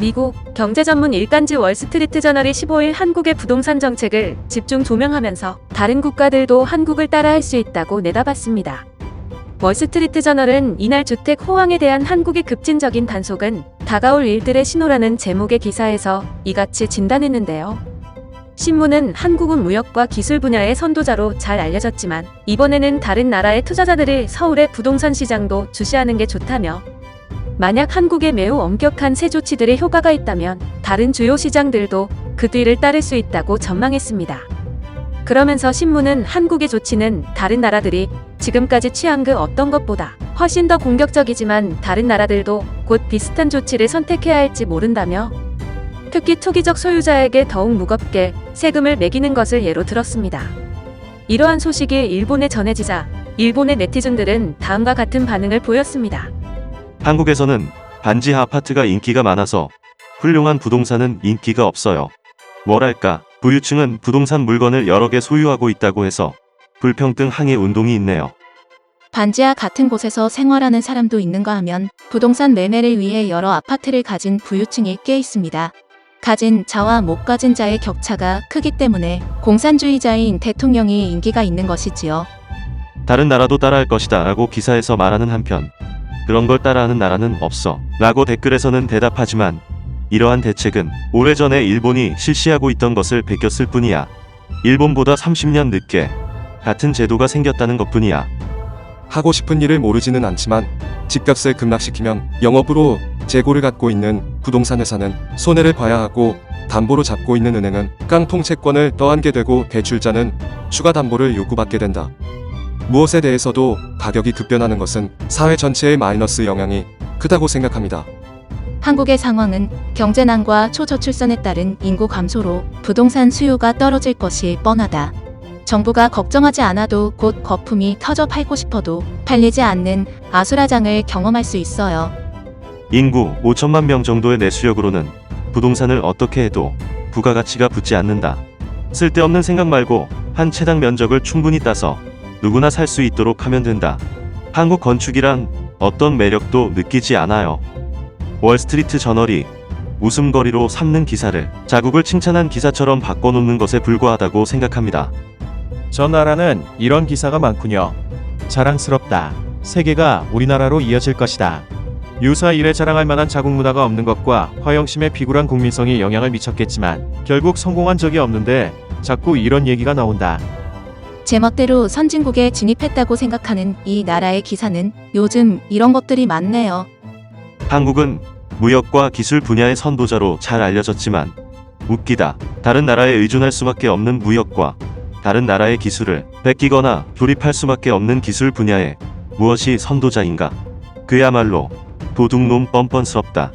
미국 경제 전문 일간지 월스트리트 저널이 15일 한국의 부동산 정책을 집중 조명하면서 다른 국가들도 한국을 따라할 수 있다고 내다봤습니다. 월스트리트 저널은 이날 주택 호황에 대한 한국의 급진적인 단속은 다가올 일들의 신호라는 제목의 기사에서 이같이 진단했는데요. 신문은 한국은 무역과 기술 분야의 선도자로 잘 알려졌지만 이번에는 다른 나라의 투자자들이 서울의 부동산 시장도 주시하는 게 좋다며 만약 한국에 매우 엄격한 세 조치들의 효과가 있다면 다른 주요 시장들도 그 뒤를 따를 수 있다고 전망했습니다. 그러면서 신문은 한국의 조치는 다른 나라들이 지금까지 취한 그 어떤 것보다 훨씬 더 공격적이지만 다른 나라들도 곧 비슷한 조치를 선택해야 할지 모른다며 특히 투기적 소유자에게 더욱 무겁게 세금을 매기는 것을 예로 들었습니다. 이러한 소식이 일본에 전해지자 일본의 네티즌들은 다음과 같은 반응을 보였습니다. 한국에서는 반지 아파트가 인기가 많아서 훌륭한 부동산은 인기가 없어요. 뭐랄까, 부유층은 부동산 물건을 여러 개 소유하고 있다고 해서 불평등 항의 운동이 있네요. 반지하 같은 곳에서 생활하는 사람도 있는가 하면 부동산 매매를 위해 여러 아파트를 가진 부유층이 꽤 있습니다. 가진 자와 못 가진 자의 격차가 크기 때문에 공산주의자인 대통령이 인기가 있는 것이지요. 다른 나라도 따라할 것이다 라고 기사에서 말하는 한편 그런 걸 따라하는 나라는 없어 라고 댓글에서는 대답하지만 이러한 대책은 오래전에 일본이 실시하고 있던 것을 베꼈을 뿐이야. 일본보다 30년 늦게 같은 제도가 생겼다는 것 뿐이야. 하고 싶은 일을 모르지는 않지만 집값을 급락시키면 영업으로 재고를 갖고 있는 부동산 회사는 손해를 봐야 하고 담보로 잡고 있는 은행은 깡통 채권을 떠안게 되고 대출자는 추가 담보를 요구받게 된다. 무엇에 대해서도 가격이 급변하는 것은 사회 전체에 마이너스 영향이 크다고 생각합니다. 한국의 상황은 경제난과 초저출산에 따른 인구 감소로 부동산 수요가 떨어질 것이 뻔하다. 정부가 걱정하지 않아도 곧 거품이 터져 팔고 싶어도 팔리지 않는 아수라장을 경험할 수 있어요. 인구 5천만 명 정도의 내수력으로는 부동산을 어떻게 해도 부가가치가 붙지 않는다. 쓸데없는 생각 말고 한 채당 면적을 충분히 따서 누구나 살 수 있도록 하면 된다. 한국 건축이란 어떤 매력도 느끼지 않아요. 월스트리트 저널이 웃음거리로 삼는 기사를 자국을 칭찬한 기사처럼 바꿔놓는 것에 불과하다고 생각합니다. 저 나라는 이런 기사가 많군요. 자랑스럽다. 세계가 우리나라로 이어질 것이다. 유사 일에 자랑할 만한 자국 문화가 없는 것과 허영심의 비굴한 국민성이 영향을 미쳤겠지만 결국 성공한 적이 없는데 자꾸 이런 얘기가 나온다. 제멋대로 선진국에 진입했다고 생각하는 이 나라의 기사는 요즘 이런 것들이 많네요. 한국은 무역과 기술 분야의 선도자로 잘 알려졌지만 웃기다. 다른 나라에 의존할 수밖에 없는 무역과 다른 나라의 기술을 베끼거나 조립할 수밖에 없는 기술 분야에 무엇이 선도자인가? 그야말로 도둑놈 뻔뻔스럽다.